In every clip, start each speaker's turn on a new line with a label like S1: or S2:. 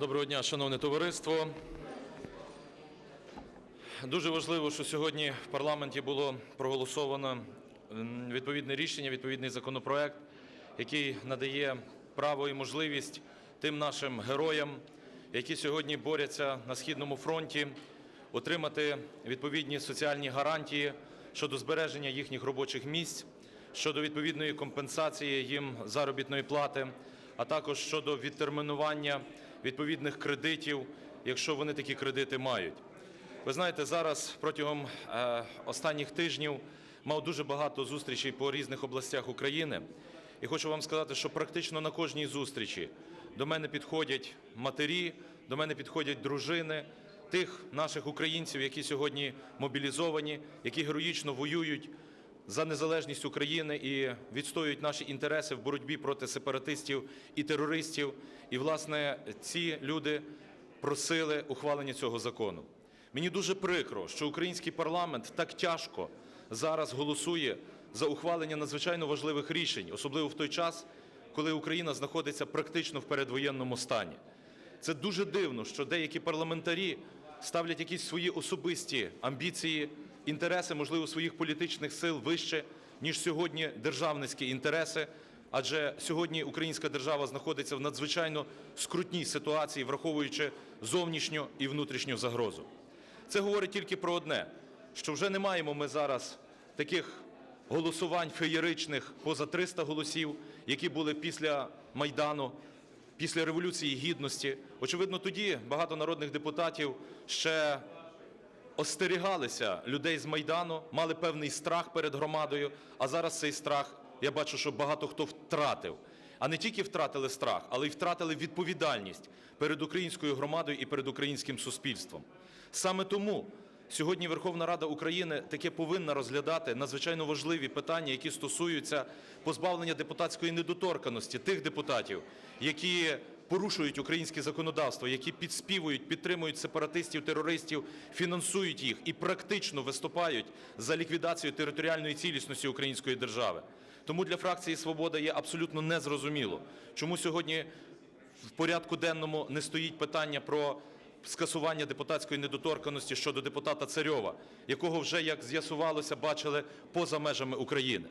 S1: Доброго дня, шановне товариство. Дуже важливо, що сьогодні в парламенті було проголосовано відповідне рішення, відповідний законопроект, який надає право і можливість тим нашим героям, які сьогодні борються на східному фронті, отримати відповідні соціальні гарантії щодо збереження їхніх робочих місць, щодо відповідної компенсації їм заробітної плати, а також щодо відтермінування відповідних кредитів, якщо вони такі кредити мають. Ви знаєте, зараз протягом е, останніх тижнів мав дуже багато зустрічей по різних областях України. І хочу вам сказати, що практично на кожній зустрічі до мене підходять матері, до мене підходять дружини тих наших українців, які сьогодні мобілізовані, які героїчно воюють за незалежність України і відстоюють наші інтереси в боротьбі проти сепаратистів і терористів. І, власне, ці люди просили ухвалення цього закону. Мені дуже прикро, що український парламент так тяжко зараз голосує за ухвалення надзвичайно важливих рішень, особливо в той час, коли Україна знаходиться практично в передвоєнному стані. Це дуже дивно, що деякі парламентарі ставлять якісь свої особисті амбіції, інтереси, можливо, своїх політичних сил вище, ніж сьогодні державницькі інтереси. Адже сьогодні українська держава знаходиться в надзвичайно скрутній ситуації, враховуючи зовнішню і внутрішню загрозу. Це говорить тільки про одне: що вже не маємо ми зараз таких голосувань феєричних поза 300 голосів, які були після Майдану, після Революції Гідності. Очевидно, тоді багато народних депутатів ще остерігалися людей з Майдану, мали певний страх перед громадою, а зараз цей страх, я бачу, що багато хто втратив. А не тільки втратили страх, але й втратили відповідальність перед українською громадою і перед українським суспільством. Саме тому сьогодні Верховна Рада України таке повинна розглядати надзвичайно важливі питання, які стосуються позбавлення депутатської недоторканості тих депутатів, які порушують українське законодавство, які підспівують, підтримують сепаратистів, терористів, фінансують їх і практично виступають за ліквідацію територіальної цілісності української держави. Тому для фракції Свобода є абсолютно незрозуміло, чому сьогодні в порядку денному не стоїть питання про скасування депутатської недоторканості щодо депутата Царьова, якого вже, як з'ясувалося, бачили поза межами України.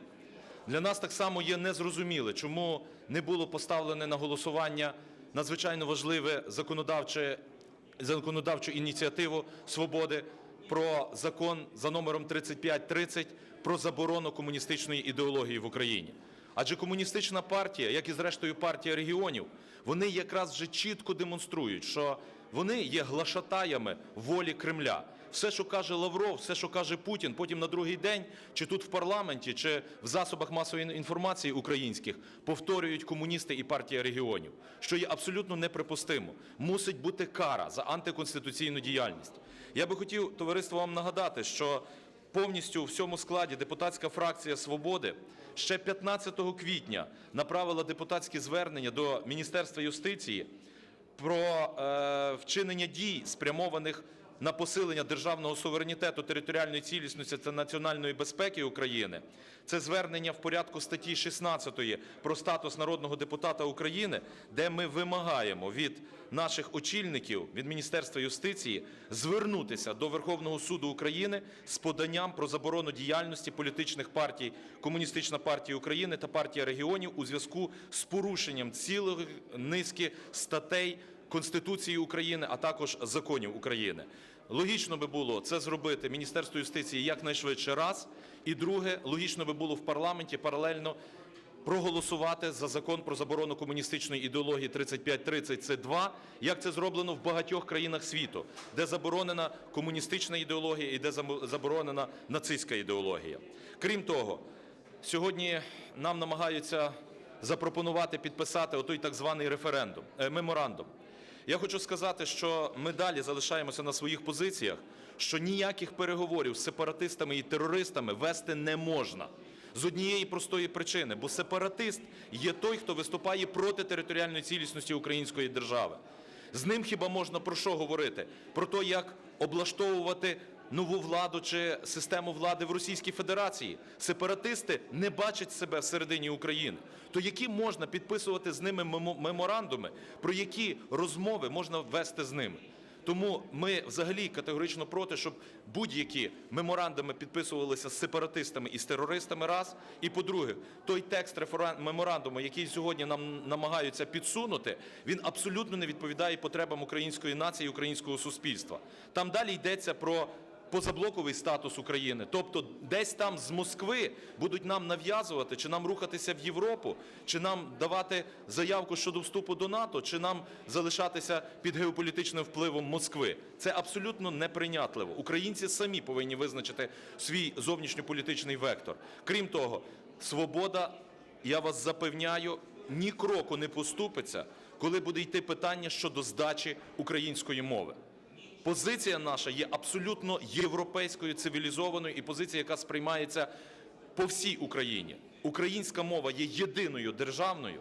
S1: Для нас так само є незрозуміле, чому не було поставлене на голосування надзвичайно важливе законодавче, законодавчу ініціативу «Свободи» про закон за номером 3530 про заборону комуністичної ідеології в Україні. Адже комуністична партія, як і зрештою партія регіонів, вони якраз вже чітко демонструють, що вони є глашатаями волі Кремля. Все, що каже Лавров, все, що каже Путін, потім на другий день, чи тут в парламенті, чи в засобах масової інформації українських, повторюють комуністи і партія регіонів, що є абсолютно неприпустимо. Мусить бути кара за антиконституційну діяльність. Я би хотів товариство вам нагадати, що повністю в цьому складі депутатська фракція «Свободи» ще 15 квітня направила депутатське звернення до Міністерства юстиції про е, вчинення дій, спрямованих на посилення державного суверенітету, територіальної цілісності та національної безпеки України. Це звернення в порядку статті 16 про статус народного депутата України, де ми вимагаємо від наших очільників, від Міністерства юстиції звернутися до Верховного суду України з поданням про заборону діяльності політичних партій Комуністична партія України та партія регіонів у зв'язку з порушенням цілої низки статей Конституції України, а також законів України. Логічно би було це зробити Міністерство юстиції якнайшвидше раз. І друге, логічно би було в парламенті паралельно проголосувати за закон про заборону комуністичної ідеології 3530 це 2 як це зроблено в багатьох країнах світу, де заборонена комуністична ідеологія і де заборонена нацистська ідеологія. Крім того, сьогодні нам намагаються запропонувати підписати отой так званий референдум, е, меморандум. Я хочу сказати, що ми далі залишаємося на своїх позиціях, що ніяких переговорів з сепаратистами і терористами вести не можна. З однієї простої причини, бо сепаратист є той, хто виступає проти територіальної цілісності української держави. З ним хіба можна про що говорити? Про те, як облаштовувати нову владу чи систему влади в Російській Федерації. Сепаратисти не бачать себе всередині України. То які можна підписувати з ними меморандуми, про які розмови можна вести з ними? Тому ми взагалі категорично проти, щоб будь-які меморандуми підписувалися з сепаратистами і з терористами. Раз і по-друге, той текст меморандуму, який сьогодні нам намагаються підсунути, він абсолютно не відповідає потребам української нації і українського суспільства. Там далі йдеться про позаблоковий статус України. Тобто десь там з Москви будуть нам нав'язувати, чи нам рухатися в Європу, чи нам давати заявку щодо вступу до НАТО, чи нам залишатися під геополітичним впливом Москви. Це абсолютно неприйнятливо. Українці самі повинні визначити свій зовнішньополітичний вектор. Крім того, свобода, я вас запевняю, ні кроку не поступиться, коли буде йти питання щодо здачі української мови. Позиція наша є абсолютно європейською, цивілізованою і позиція, яка сприймається по всій Україні. Українська мова є єдиною державною,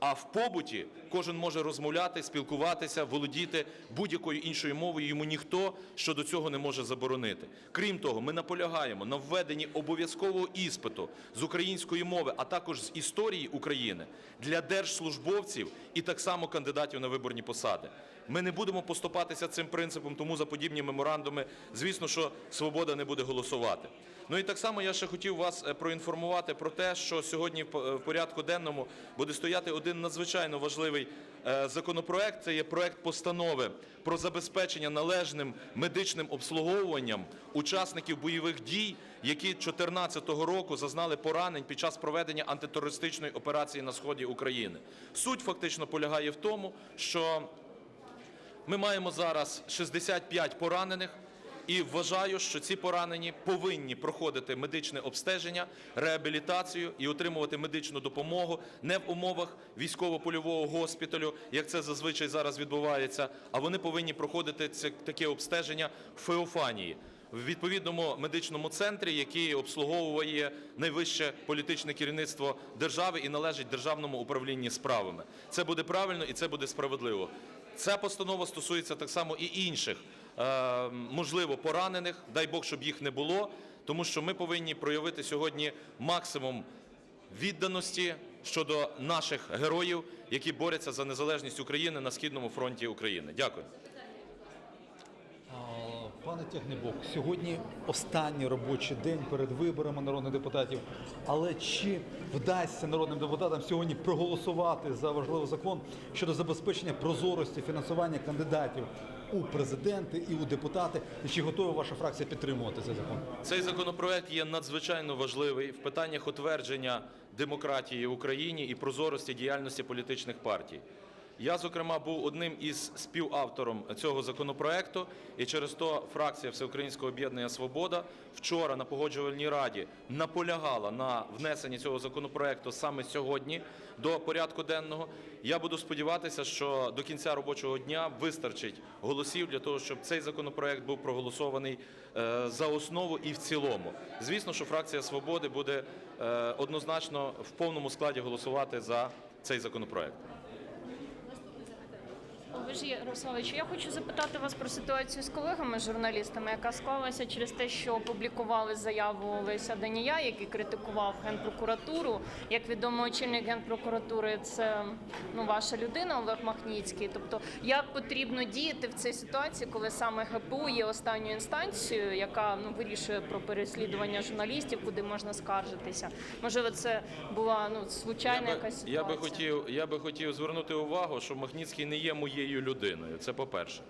S1: а в побуті кожен може розмовляти, спілкуватися, володіти будь-якою іншою мовою. Йому ніхто щодо цього не може заборонити. Крім того, ми наполягаємо на введенні обов'язкового іспиту з української мови, а також з історії України для держслужбовців і так само кандидатів на виборні посади. Ми не будемо поступатися цим принципом, тому за подібні меморандуми, звісно, що свобода не буде голосувати. Ну і так само я ще хотів вас е, проінформувати про те, що сьогодні е, в порядку денному буде стояти один надзвичайно важливий е, законопроект. Це є проект постанови про забезпечення належним медичним обслуговуванням учасників бойових дій, які 2014 року зазнали поранень під час проведення антитерористичної операції на сході України. Суть фактично полягає в тому, що ми маємо зараз 65 поранених. І вважаю, що ці поранені повинні проходити медичне обстеження, реабілітацію і отримувати медичну допомогу не в умовах військово-польового госпіталю, як це зазвичай зараз відбувається, а вони повинні проходити це таке обстеження в Феофанії. В відповідному медичному центрі, який обслуговує найвище політичне керівництво держави і належить державному управлінні справами. Це буде правильно і це буде справедливо. Ця постанова стосується так само і інших, е, можливо, поранених. Дай Бог, щоб їх не було, тому що ми повинні проявити сьогодні максимум відданості щодо наших героїв, які борються за незалежність України на східному фронті України. Дякую.
S2: Пане Тягнебок, сьогодні останній робочий день перед виборами народних депутатів. Але чи вдасться народним депутатам сьогодні проголосувати за важливий закон щодо забезпечення прозорості фінансування кандидатів у президенти і у депутати? І чи готова ваша фракція підтримувати цей закон?
S1: Цей законопроект є надзвичайно важливий в питаннях утвердження демократії в Україні і прозорості діяльності політичних партій. Я, зокрема, був одним із співавтором цього законопроекту, і через то фракція Всеукраїнського об'єднання Свобода вчора на погоджувальній раді наполягала на внесенні цього законопроекту саме сьогодні до порядку денного. Я буду сподіватися, що до кінця робочого дня вистачить голосів для того, щоб цей законопроект був проголосований е, за основу і в цілому. Звісно, що фракція Свободи буде е, однозначно в повному складі голосувати за цей законопроект.
S3: Олеж Ярославович, я хочу запитати вас про ситуацію з колегами журналістами, яка склалася через те, що опублікували заяву Олеся Данія, який критикував генпрокуратуру. Як відомо, очільник генпрокуратури це ну ваша людина, Олег Махніцький. Тобто, як потрібно діяти в цій ситуації, коли саме ГПУ є останньою інстанцією, яка ну вирішує про переслідування журналістів, куди можна скаржитися? Можливо, це була ну случайна
S1: Я би,
S3: якась
S1: я би хотів, я би хотів звернути увагу, що Махніцький не є моєю людиною. Це по-перше.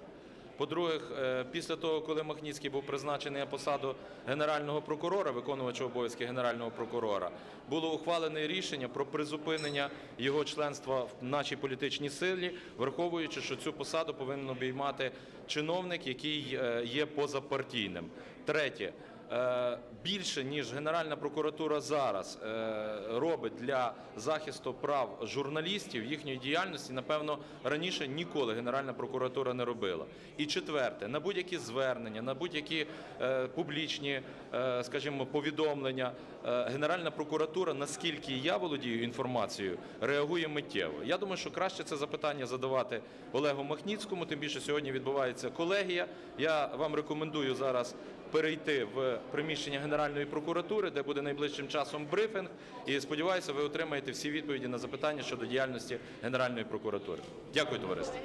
S1: По-друге, е, після того, коли Махніцький був призначений на посаду генерального прокурора, виконувача обов'язки генерального прокурора, було ухвалене рішення про призупинення його членства в нашій політичній силі, враховуючи, що цю посаду повинен обіймати чиновник, який е, є позапартійним. Третє. Е, більше ніж Генеральна прокуратура зараз е, робить для захисту прав журналістів їхньої діяльності, напевно, раніше ніколи Генеральна прокуратура не робила. І четверте, на будь-які звернення, на будь-які е, публічні, скажімо, повідомлення, Генеральна прокуратура, наскільки я володію інформацією, реагує миттєво. Я думаю, що краще це запитання задавати Олегу Махніцькому. Тим більше сьогодні відбувається колегія. Я вам рекомендую зараз перейти в приміщення Генеральної прокуратури, де буде найближчим часом брифінг. І сподіваюся, ви отримаєте всі відповіді на запитання щодо діяльності Генеральної прокуратури. Дякую, товариство.